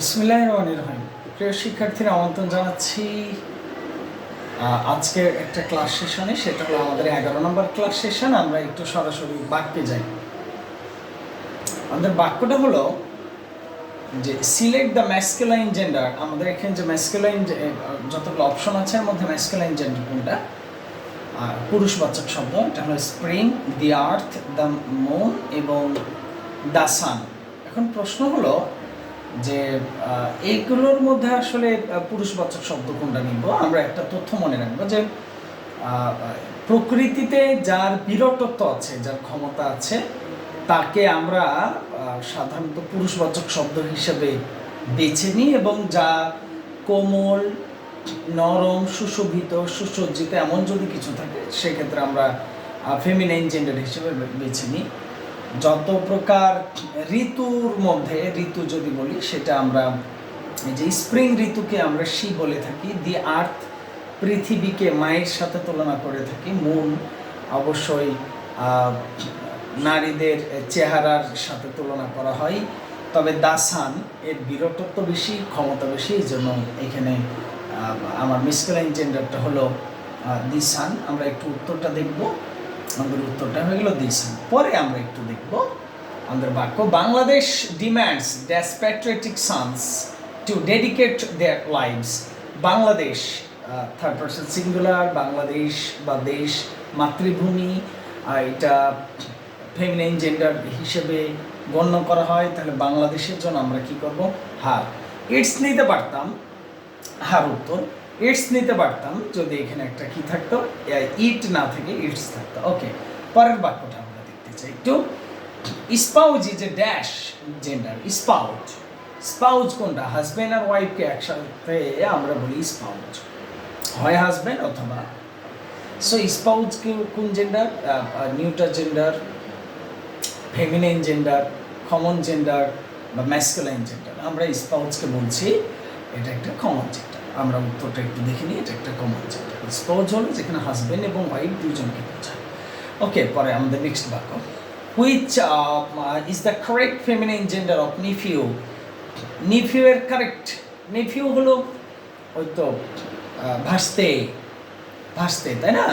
বিসমিল্লাহ রহমান রহিম। প্রিয় শিক্ষার্থীরা, আমন্ত্রণ জানাচ্ছি আজকের একটা ক্লাস সেশনে। সেটা হলো আমাদের এগারো নম্বর ক্লাস সেশন। আমরা একটু সরাসরি বাক্যে যাই। আমাদের বাক্যটা হলো যে সিলেক্ট দ্য ম্যাসকুলাইন জেন্ডার আমাদের এখানে যে ম্যাসকুলাইন যতগুলো অপশন আছে, এর মধ্যে ম্যাসকুলাইন জেন্ডার কোনটা? আর পুরুষবাচক শব্দ। এটা হলো spring the earth the moon এবং দ্য সান এখন প্রশ্ন হলো যে এইগুলোর মধ্যে আসলে পুরুষবাচক শব্দ কোনটা নিব? আমরা একটা তথ্য মনে রাখব যে প্রকৃতিতে যার বিরটত্ব আছে, যার ক্ষমতা আছে, তাকে আমরা সাধারণত পুরুষবাচক শব্দ হিসেবে বেছে নিই এবং যা কোমল, নরম, সুশোভিত, সুসজ্জিত, এমন যদি কিছু থাকে, সেক্ষেত্রে আমরা ফেমিনাইন জেন্ডার হিসেবে বেছে নিই। যত প্রকার ঋতুর মধ্যে ঋতু যদি বলি, সেটা আমরা যে স্প্রিং ঋতুকে আমরা শি বলে থাকি, দি আর্থ পৃথিবীকে মায়ের সাথে তুলনা করে থাকি, মুন অবশ্যই নারীদের চেহারার সাথে তুলনা করা হয়, তবে দাসান এর বিরটত্ব বেশি, ক্ষমতা বেশি, এই জন্য এখানে আমার মিসকেলাইন জেন্ডারটা হলো দিসান আমরা একটু উত্তরটা দেখব। আমাদের উত্তরটা হয়ে গেল দিসান পরে আমরা একটু দেখব। আমাদের বাক্য Bangladesh demands dash patriotic sons to dedicate their lives Bangladesh third person singular Bangladesh বা দেশ মাতৃভূমি এটা ফেমিনাইন জেন্ডার হিসেবে গণ্য করা হয়। তাহলে বাংলাদেশের জন্য আমরা কি করব? হার। ইটস নিতে পারতাম, হার উত্তর। ইটস নিতে পারতাম, যদি এখানে একটা কি থাকতো? ইট না থেকে ইটস থাকতো। ওকে পরের বাক্যটা আমরা দেখতে চাই। একটু spouse is a dash gender spouse spouse কোনটা? হাজব্যান্ড আর ওয়াইফকে একসাথে আমরা বলি স্পাউজ হয় হাজব্যান্ড অথবা? সো স্পাউজ কোন gender neuter gender feminine gender common gender বা ম্যাসকুলাইন জেন্ডার আমরা স্পাউজকে বলছি, এটা একটা কমন জেন্ডার আমরা উত্তরটা একটু দেখে নিই, এটা একটা কমন জেন্ডার স্পাউজ হলো যেখানে হাজব্যান্ড এবং ওয়াইফ দুজনকে বোঝায়। ওকে পরে আমাদের নেক্সট বাক্য। Which is the correct feminine gender of nephew nephew এর কারেক্ট নিফিউ হলো ওই তো ভাসতে ভাসতে, তাই না?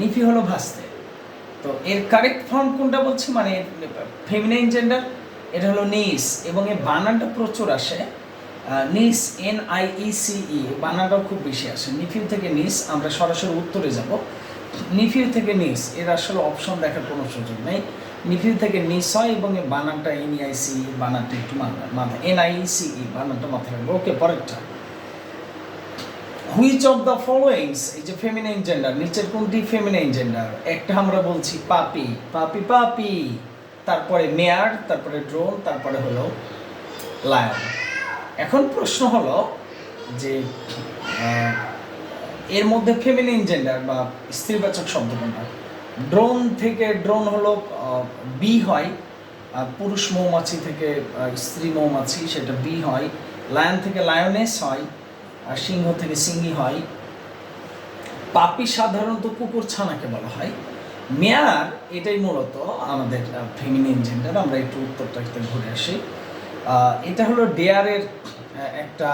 নিফি হলো ভাসতে। তো এর কারেক্ট ফর্ম কোনটা বলছি? মানে ফেমিনাইন জেন্ডার এটা হলো নিস, এবং এর বানানটা প্রচুর আসে। Niece N I E C E বানানটাও খুব বেশি আসে। নিফিউ থেকে নিস, আমরা সরাসরি উত্তরে যাব। নিফিউ থেকে নিস, এর আসলে অপশন দেখার কোনো সুযোগ নেই। নিফিউ থেকে নিস হয় এবং এর বানানটা এন আই সি বানানটা একটু মাথা মাথা এন আই সি ই বানানটা মাথায় রাখব ওকে, পরেরটা। হুইচ অফ দ্য ফলোয়িংস এই যে ফেমিনাইন জেন্ডার নিচের কোনটি ফেমিনাইন জেন্ডার একটা আমরা বলছি পাপি পাপি পাপি। তারপরে মেয়ার তারপরে ড্রোন তারপরে হলো লায়ন এখন প্রশ্ন হলো যে এর মধ্যে ফেমিনাইন জেন্ডার বা স্ত্রীবাচক শব্দ কোনটা? ড্রোন থেকে ড্রোন হলো বি হয় পুরুষ মৌমাছি থেকে স্ত্রী মৌমাছি, সেটা বি হয়। লায়ন থেকে লায়নেস হয়, আর সিংহ থেকে সিংহী হয়। পাপি সাধারণত কুকুর ছানাকে বলা হয়। মেয়ার এটাই মূলত আমাদের ফেমিনিন জেন্ডার আমরা একটু উত্তরটা একটু ঘুরে আসি। এটা হলো ডেয়ারের একটা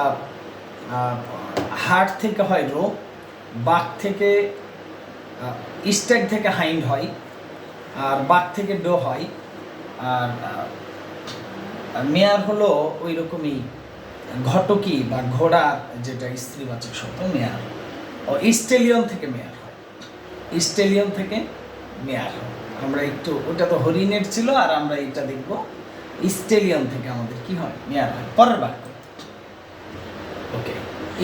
হার্ট থেকে হয় রোগ বাঘ থেকে স্ট্যাগ থেকে হাইন্ড হয়, আর বাঘ থেকে ডো হয়, আর মেয়ার হলো ওই রকমই ঘটকি বা ঘোড়া যেটা স্ত্রীবাচক শব্দ, মেয়ার। ও স্টেলিয়ন থেকে মেয়ার হয়। স্টেলিয়ন থেকে মেয়ার হয়। আমরা একটু, ওটা তো হরিণের ছিল, আর আমরা এটা দেখব স্টেলিয়ন থেকে আমাদের কি হয়, মেয়ার হয়, পরের বাক্য। ওকে,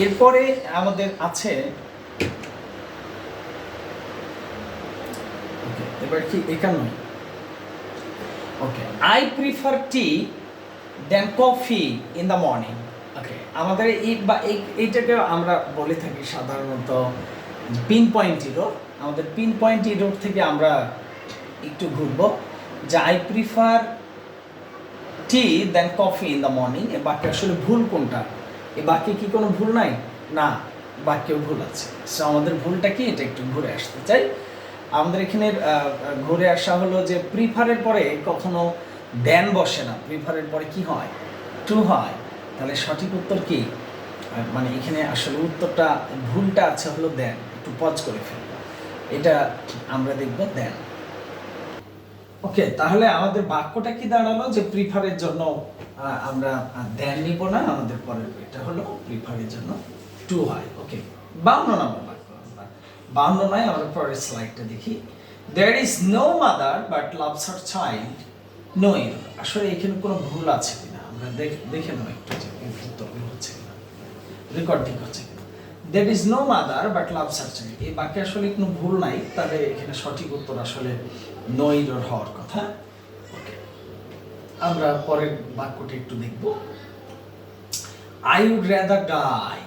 এরপরে আমাদের আছে ওকে এবার কি একান্ন okay I prefer tea then coffee in the morning okay আমাদের এই বা এই এইটাকে আমরা বলে থাকি সাধারণত পিন পয়েন্ট ইরোর আমাদের পিন পয়েন্ট ইরোর থেকে আমরা একটু ঘুরবো। যে I prefer tea then coffee in the morning এ বাক্যে আসলে ভুল কোনটা? এ বাক্যে কি কোনো ভুল নাই? না, বাক্যেও ভুল আছে। সো আমাদের ভুলটা কি? এটা একটু ঘুরে আসতে চাই। আমাদের এখানে ঘুরে আসা হলো যে প্রিফারের পরে কখনো দেন বসে না। প্রিফারের পরে কি হয়? টু হয়। তাহলে সঠিক উত্তর কি? মানে এখানে আসলে উত্তরটা, ভুলটা আছে হলো দেন একটু পজ করে ফেলব এটা আমরা দেখব দেন ওকে তাহলে আমাদের বাক্যটা কি দাঁড়াল যে প্রিফারের জন্য আমরা দেন নিব না, আমাদের পরের এটা হলো প্রিফারের জন্য টু হয়। ওকে বাউন্ন নম্বর। বাউন্ন নয় আমরা পরের স্লাইডটা দেখি। There is no mother but loves her child no আসলে এখানে কোনো ভুল আছে কিনা? আমরা দেখে নেব একটু যে উত্তরগুলো হচ্ছে কিনা। রেকর্ড হচ্ছে কিনা। There is no mother but her child এই বাক্যে আসলে কোনো ভুল নাই তাহলে এখানে সঠিক উত্তর আসলে নো হওয়ার কথা। ওকে আমরা পরের বাক্যটা একটু দেখব। I would rather die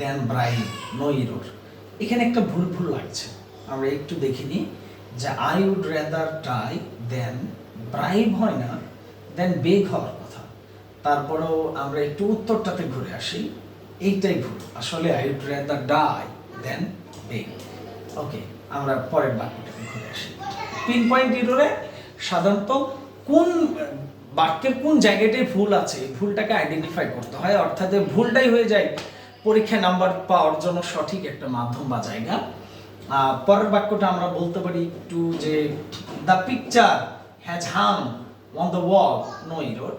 then brave no এখানে একটা ভুল ভুল লাগছে। আমরা একটু দেখিনি যে I would rather die then brave হয় না দেন বেগ হওয়ার কথা। তারপরেও আমরা একটু উত্তরটাতে ঘুরে আসি। এইটাই ভুল। আসলে I would rather die then beg okay, আমরা পরের বাক্যটাতে ঘুরে আসি। পিন পয়েন্ট ইরোরে সাধারণত কোন বাক্যের কোন জায়গাটায় ভুল আছে ভুলটাকে আইডেন্টিফাই করতে হয়। অর্থাৎ ভুলটাই হয়ে যায় পরীক্ষায় নাম্বার পাওয়ার জন্য সঠিক একটা মাধ্যম বা জায়গা। পরের বাক্যটা আমরা বলতে পারি একটু যে the picture has hung on the wall no error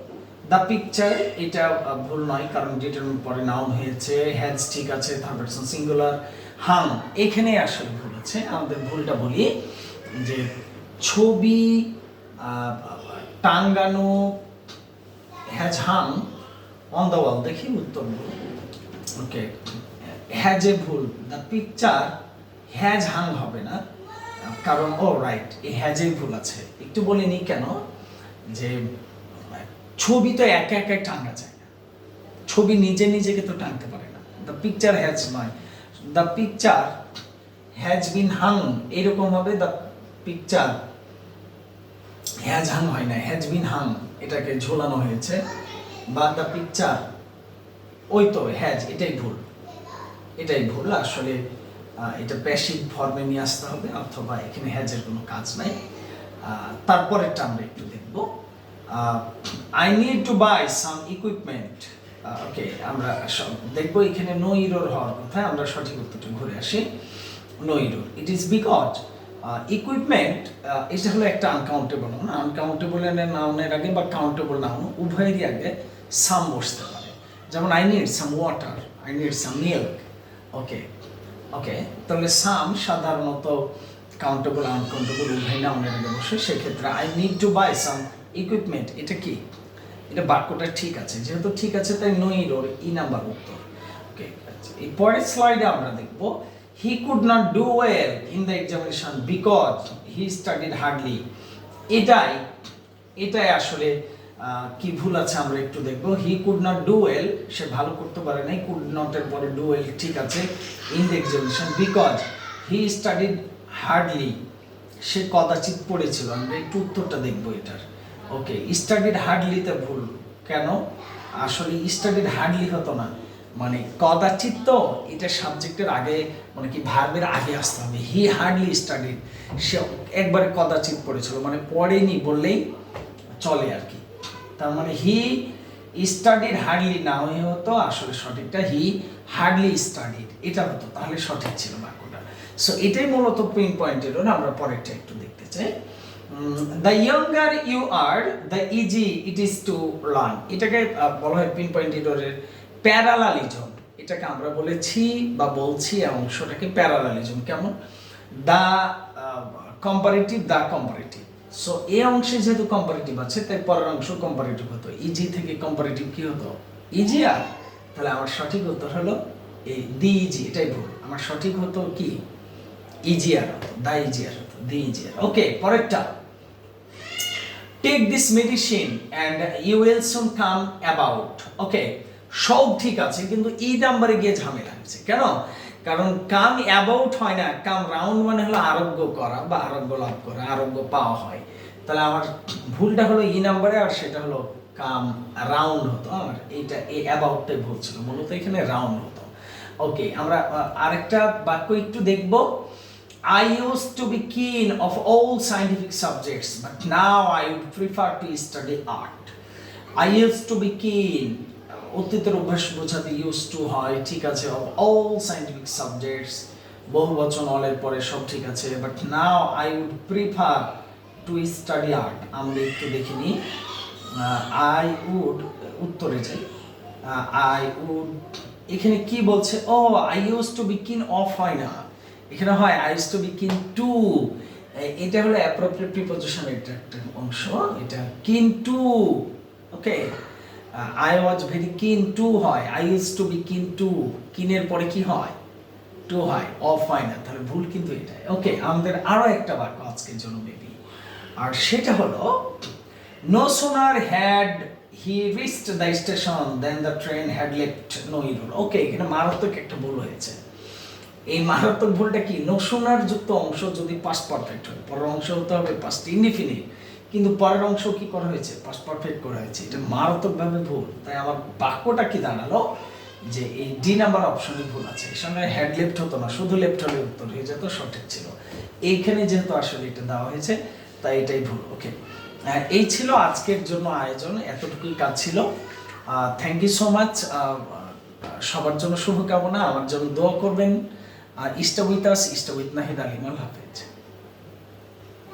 the picture এটা ভুল নয়, কারণ যেটার পরে নাউন হয়েছে হ্যাজ ঠিক আছে থার্ড পারসন সিঙ্গুলার হাম এখানে আসলে ভুল আছে। আমাদের ভুলটা বলি যে, ছবি টাঙ্গানো হ্যাজ হাম অন দ্য ওয়াল দেখি উত্তরগুলো ওকে হ্যাজ এ ভুল. দ্য পিকচার হ্যাজ হাং হবে না। কারণ, ও রাইট এই হ্যাজে ভুল আছে। একটু বলিনি কেন? যে, ছবি তো একা একা টাঙ্গা যায় না। ছবি নিজে নিজেকে তো টানতে পারে না। দ্য পিকচার হ্যাজ নয়। The picture has been hung এরকম হবে দ্য পিকচার হ্যাজ হাং হয় না। হ্যাজ বিন হাং এটাকে ঝোলানো হয়েছে। বা দ্য পিকচার ওই তো হ্যাজ এটাই ভুল। এটাই ভুল, আসলে এটা প্যাসিভ ফর্মে নিয়ে আসতে হবে, অথবা এখানে হ্যাজের কোনো কাজ নাই। তারপরেরটা আমরা একটু দেখব। I need to buy some equipment okay আমরা দেখব এখানে নো ইরোর হওয়ার কথা, আমরা সঠিক উত্তরটা ঘুরে আসি। No error it is because equipment এটা হলো একটা আনকাউন্টেবল নাউন আনকাউন্টেবল নাউনের আগে বা কাউন্টেবল নাউন উভয়েরই আগে সাম বসতে পারে। যেমন I need some water I need some milk okay okay তাহলে সাম সাধারণত কাউন্টেবল আনকাউন্টেবল উভয় নাউনের বসে, সেক্ষেত্রে I need to buy some equipment এটা কি? এটা বাক্যটা ঠিক আছে, যেহেতু ঠিক আছে, তাই নো ইরোর ই নাম্বার উত্তর। ওকে এই পরের স্লাইডে আমরা দেখব he could not do well in the examination because he studied hardly এটাই এটাই আসলে কি ভুল আছে আমরা একটু দেখব। He could not do well সে ভালো করতে পারে নাই কুড নটের পরে ডু ওয়েল ঠিক আছে in the examination because he studied hardly সে কদাচিৎ পড়েছিল, আমরা একটু উত্তরটা দেখব এটার। ওকে স্টাডিড হার্ডলিতে ভুল, কেন? আসলে স্টাডিড হার্ডলি হতো না। মানে কদাচিৎ তো এটা সাবজেক্টের আগে মানে কি ভার্বের আগে আসতে হবে। হি হার্ডলি স্টাডিড সে একবারে কদাচিৎ পড়েছিল মানে পড়েনি বললেই চলে আর কি। তার মানে হি স্টাডিড হার্ডলি না হয়ে হতো আসলে সঠিকটা হি হার্ডলি স্টাডিড এটা হতো, তাহলে সঠিক ছিল বাক্যটা। সো এটাই মূলত পিন পয়েন্টের আমরা পরেরটা একটু দেখতে চাই। The younger you are the easy it is to learn এটাকে বলা হয় পিন পয়েন্ট এর প্যারালালিজম এটাকে আমরা বলেছি বা বলছি অংশটাকে প্যারালালিজম কেমন? The comparative the comparative so এই অংশে যেহেতু কম্পারেটিভ আছে, তাই পরের অংশ কম্পারেটিভ হতো। ইজি থেকে কম্পারেটিভ কি হতো? Easier? তাহলে আমার সঠিক উত্তর হলো এই দি ইজি এটাই ভুল। আমার সঠিক হতো কি? ইজিয়ার হতো দা ইজিয়ার হতো দি ইজিয়ার ওকে পরেরটা। Take this medicine and you will soon come about okay সব ঠিক আছে, কিন্তু ই নাম্বারে গিয়ে ঝামেলা হচ্ছে কেন? কারণ কাম অ্যাবাউট হয় না কাম রাউন্ড মানে হলো আরোগ্য করা বা আরোগ্য লাভ করা আরোগ্য পাওয়া হয় তাহলে আমার ভুলটা হলো ই নাম্বারে আর সেটা হলো কাম রাউন্ড হতো আমার এইটা এই অ্যাবাউটটাই ভুল ছিল মূলত এখানে রাউন্ড হতো ওকে আমরা আরেকটা বাক্য একটু দেখব I used to be keen of all scientific subjects, but now I would prefer to study art. I used to be keen. অতীতের অভ্যাস বোঝাতে ইউজ টু হয়, ঠিক আছে অফ অল সাইন্টিফিক সাবজেক্টস বহু বচন, অলের পরে সব ঠিক আছে but now I would prefer to study art আমরা একটু দেখিনি আই উড উত্তরে যাই। আই উড এখানে কি বলছে? ও I use to be keen of হয় না। এখানে হয় I use to be keen to এটা হলো অ্যাপ্রোপ্রিয়েট প্রিপোজিশন এটা একটা অংশ। এটা keen to okay I was very keen to হয়, I use to be keen to, কিনের পরে কি হয়? টু হয়, অফ হয় না, তাহলে ভুল কিন্তু এটাই। ওকে আমাদের আরও একটা বাক্য আজকের জন্য বেবি আর সেটা হলো no sooner had he reached the station then the train had left no error okay এখানে মারাত্মক একটা ভুল হয়েছে। এই মারাত্মক ভুলটা কি? নো সোনার যুক্ত অংশ যদি পাস্ট পারফেক্ট হয়, পরের অংশ হতে হবে পাস্ট ইনডিফিনিট কিন্তু পরের অংশ কি করা হয়েছে? পারফেক্ট করা হয়েছে। এটা মারাত্মকভাবে ভুল। তাই আমার বাক্যটা কি দাঁড়াল? যে এই ডি নাম্বার অপশনে ভুল আছে। এর সঙ্গে হেড লেফট হতো না, শুধু লেফট হলে উত্তর হয়ে যেত, সঠিক ছিল। এইখানে যেহেতু আসলে এটা দেওয়া হয়েছে, তাই এটাই ভুল। ওকে এই ছিল আজকের জন্য আয়োজন। এতটুকুই কাজ ছিল। থ্যাংক ইউ সো মাচ সবার জন্য শুভকামনা। আমার জন্য দোয়া করবেন। Stay with us stay with Nahid Alim আল হাফেজ।